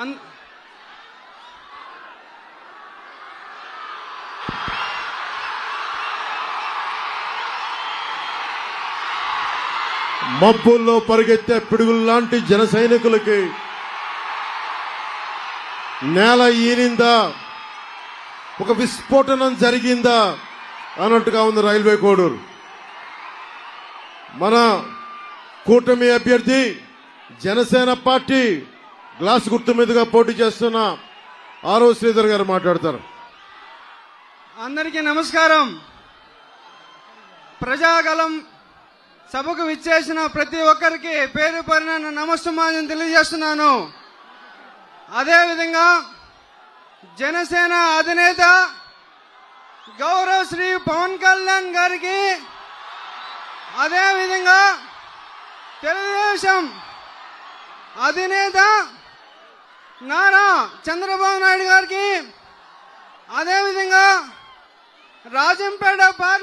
అన్- మబ్బుల్లో పరిగెత్తే పిడుగుల్లాంటి జన సైనికులకి నేల ఈనిందా? ఒక విస్ఫోటనం జరిగిందా? అన్నట్టుగా ఉంది రైల్వే కోడూరు. మన కూటమి అభ్యర్థి జనసేన పార్టీ గ్లాస్ గుర్తు మీదుగా పోటీ చేస్తున్న ఆరో శ్రీధర్ గారు మాట్లాడతారు. అందరికీ నమస్కారం. ప్రజాగలం సభకు విచ్చేసిన ప్రతి ఒక్కరికి పేరు పేరున నమస్తమాజం తెలియజేస్తున్నాను. అదేవిధంగా జనసేన అధినేత గౌరవ శ్రీ పవన్ కళ్యాణ్ గారికి అదేవిధంగా తెలుగుదేశం అధినేత నానా చంద్రబాబు నాయుడు గారికి అదేవిధంగా రాజంపేట పార్లమెంట్